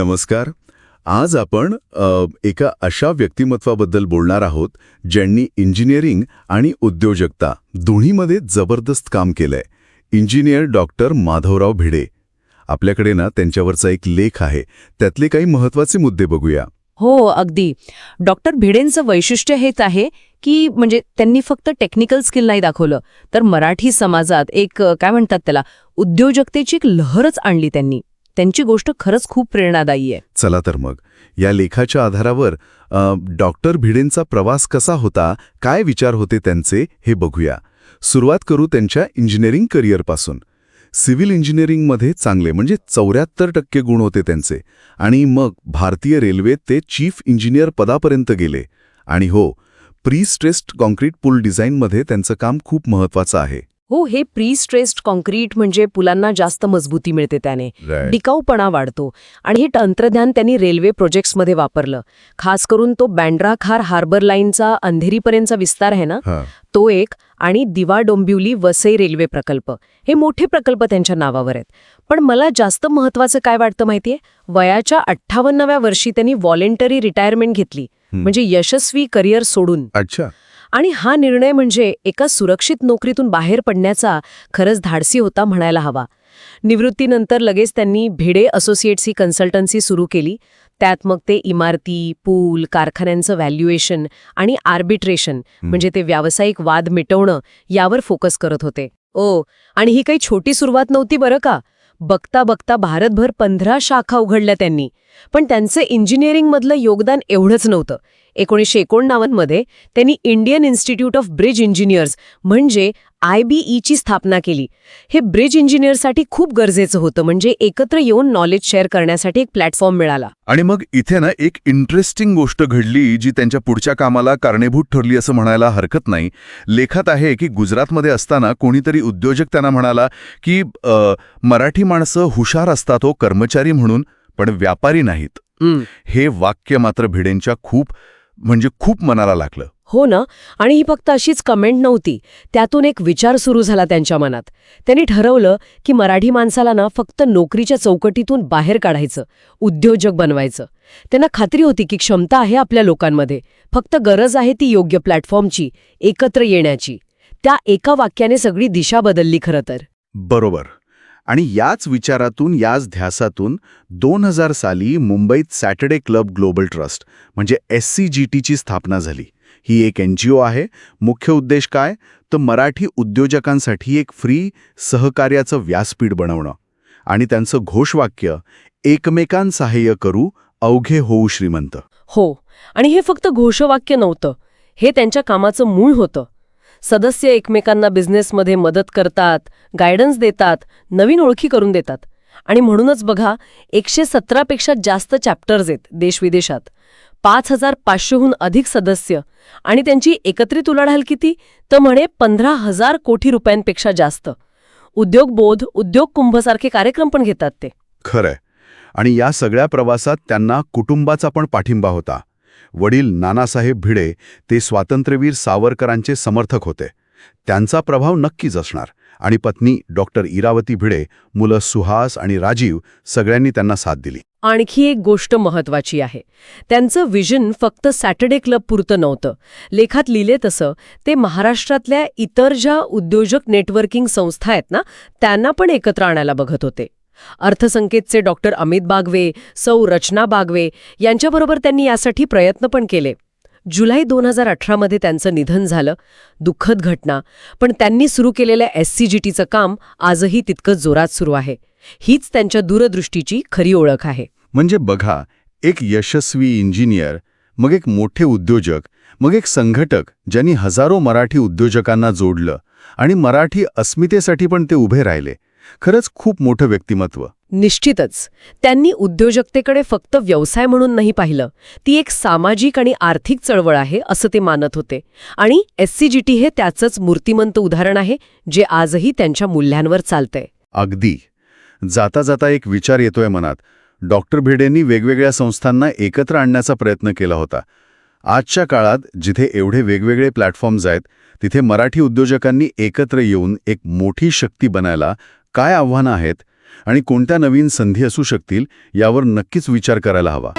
नमस्कार. आज आपण एका अशा व्यक्तिमत्वाबद्दल बोलणार आहोत ज्यांनी इंजिनिअरिंग आणि उद्योजकता दोन्हीमध्ये जबरदस्त काम केलंय. Engineer doctor Madhavrao Bhide. आपल्याकडे ना त्यांच्यावरचा एक लेख आहे. त्यातले काही महत्त्वाचे मुद्दे बघूया. हो अगदी. डॉक्टर भिडेंचं वैशिष्ट्य हेच आहे की म्हणजे त्यांनी फक्त टेक्निकल स्किल नाही दाखवलं तर मराठी समाजात एक काय म्हणतात त्याला उद्योजकतेची एक लहरच आणली त्यांनी. त्यांची गोष्ट खरंच खूप प्रेरणादायी आहे. चला तर मग. या लेखाच्या आधारावर डॉक्टर भिडेंचा प्रवास कसा होता काय विचार होते त्यांचे हे बघूया. सुरुवात करू त्यांच्या इंजिनिअरिंग करिअरपासून सिव्हिल इंजिनिअरिंगमध्ये चांगले म्हणजे चौऱ्याहत्तर टक्के गुण होते त्यांचे. आणि मग भारतीय रेल्वेत ते चीफ इंजिनियर पदापर्यंत गेले. आणि हो प्री स्ट्रेस्ड कॉन्क्रीट पूल डिझाईनमध्ये त्यांचं काम खूप महत्वाचं आहे. हो हे प्री स्ट्रेस्ड कॉन्क्रीट म्हणजे पुलांना जास्त मजबूती मिळते त्याने. टिकाऊपणा वाढतो. आणि हे तंत्रज्ञान त्यांनी रेल्वे प्रोजेक्ट्समध्ये वापरलं. खास करून तो बँड्रा खार हार्बर लाईनचा अंधेरीपर्यंतचा विस्तार आहे ना? तो एक आणि दिवा डोंबिवली वसई रेल्वे प्रकल्प. हे मोठे प्रकल्प त्यांच्या नावावर आहेत. पण मला जास्त महत्वाचं काय वाटतं माहितीये? वयाच्या अठ्ठावन्नव्या वर्षी त्यांनी व्हॉलेंटरी रिटायरमेंट घेतली. म्हणजे यशस्वी करिअर सोडून. अच्छा. आणि हा निर्णय म्हणजे एका सुरक्षित नोकरीतून बाहेर पडण्याचा खरंच धाडसी होता म्हणायला हवा. निवृत्तीनंतर लगेच त्यांनी भिडे असोसिएट्स ही कन्सल्टन्सी सुरू केली. त्यात मग ते इमारती पूल कारखान्यांचं व्हॅल्युएशन आणि आर्बिट्रेशन म्हणजे ते व्यावसायिक वाद मिटवणं यावर फोकस करत होते. ओ आणि ही काही छोटी सुरुवात नव्हती बरं का? बघता बघता भारतभर पंधरा शाखा उघडल्या त्यांनी. पण त्यांचं इंजिनिअरिंगमधलं योगदान एवढंच नव्हतं. एकोणीसशे एकोणनव्वदमध्ये त्यांनी Indian institute of bridge engineers म्हणजे आय बी ईची स्थापना केली. हे ब्रिज इंजिनियरसाठी खूप गरजेचं होतं म्हणजे एकत्र येऊन नॉलेज शेअर करण्यासाठी एक प्लॅटफॉर्म मिळाला. आणि मग इथे ना एक इंटरेस्टिंग गोष्ट घडली जी त्यांच्या पुढच्या कामाला कारणीभूत ठरली असं म्हणायला हरकत नाही. लेखात आहे की गुजरातमध्ये असताना कोणीतरी उद्योजक त्यांना म्हणाला की मराठी माणसं हुशार असतात हो कर्मचारी म्हणून पण व्यापारी नाहीत. हं. हे वाक्य मात्र भिडेंच्या खूप म्हणजे खूप मनाला लागलं. हो ना? आणि ही फक्त अशीच कमेंट नव्हती. त्यातून एक विचार सुरू झाला त्यांच्या मनात. त्यांनी ठरवलं की मराठी माणसाला ना फक्त नोकरीच्या चौकटीतून बाहेर काढायचं उद्योजक बनवायचं. त्यांना खात्री होती की क्षमता आहे आपल्या लोकांमध्ये. फक्त गरज आहे ती योग्य प्लॅटफॉर्मची एकत्र येण्याची. त्या एका वाक्याने सगळी दिशा बदलली खरं तर. बरोबर. आणि याच विचारातून याच ध्यासातून दोन हजार साली मुंबईत सॅटर्डे क्लब ग्लोबल ट्रस्ट म्हणजे एस सी जी टीची स्थापना झाली. ही एक एन जी ओ आहे. मुख्य उद्देश काय? तर मराठी उद्योजकांसाठी एक फ्री सहकार्याचं व्यासपीठ बनवणं. आणि त्यांचं घोषवाक्य एकमेकांसहाय्य करू अवघे होऊ श्रीमंत. हो. आणि हे फक्त घोषवाक्य नव्हतं. हे त्यांच्या कामाचं मूळ होतं. सदस्य एकमेकांना बिझनेसमध्ये मदत करतात गायडन्स देतात नवीन ओळखी करून देतात. आणि म्हणूनच बघा एकशे सतरापेक्षा जास्त चॅप्टर्स आहेत देशविदेशात पाच हजार पाचशेहून अधिक सदस्य. आणि त्यांची एकत्रित उलाढाल किती? तर म्हणे पंधरा हजार कोटी रुपयांपेक्षा जास्त. उद्योगबोध उद्योग कुंभसारखे कार्यक्रम पण घेतात ते. खरंय. आणि या सगळ्या प्रवासात त्यांना कुटुंबाचा पण पाठिंबा होता. वडील नानासाहेब भिडे ते स्वातंत्र्यवीर सावरकरांचे समर्थक होते. त्यांचा प्रभाव नक्कीच असणार आणि पत्नी डॉक्टर इरावती भिडे मुलं सुहास आणि राजीव सगळ्यांनी त्यांना साथ दिली. आणखी एक गोष्ट महत्वाची आहे. त्यांचं विजन फक्त सॅटर्डे क्लब पुरतं नव्हतं. लेखात लिहिले तसं ते महाराष्ट्रातल्या इतर ज्या उद्योजक नेटवर्किंग संस्था आहेत ना त्यांना पण एकत्र आणायला बघत होते. अर्थसंकेतचे डॉक्टर अमित बागवे सौ रचना बागवे यांच्याबरोबर त्यांनी यासाठी प्रयत्न पण केले. जुलै दोन हजार अठरामध्ये त्यांचं निधन झालं. दुःखद घटना. पण त्यांनी सुरू केलेल्या एस सी जी टीचं काम आजही तितकंच जोरात सुरू आहे. हीच त्यांच्या दूरदृष्टीची खरी ओळख आहे. म्हणजे बघा एक यशस्वी इंजिनियर मग एक मोठे उद्योजक मग एक संघटक ज्यांनी हजारो मराठी उद्योजकांना जोडलं आणि मराठी अस्मितेसाठी पण ते उभे राहिले. खरंच खूप मोठं व्यक्तिमत्व. निश्चितच. त्यांनी उद्योजकतेकडे फक्त व्यवसाय म्हणून नाही पाहिलं. ती एक सामाजिक आणि आर्थिक चळवळ आहे असं ते मानत होते. आणि एससीजीटी हे त्याचंच मूर्तिमंत उदाहरण आहे जे आजही त्यांच्या मूल्यांवर चालतंय. अगदी. जाता जाता एक विचार येतोय मनात. डॉक्टर भिडेंनी वेगवेगळ्या संस्थांना एकत्र आणण्याचा प्रयत्न केला होता. आजच्या काळात जिथे एवढे वेगवेगळे प्लॅटफॉर्म्स आहेत तिथे मराठी उद्योजकांनी एकत्र येऊन एक मोठी शक्ती बनायला काय आव्हानं आहेत आणि कोणत्या नवीन संधी असू शकतील यावर नक्कीच विचार करायला हवा.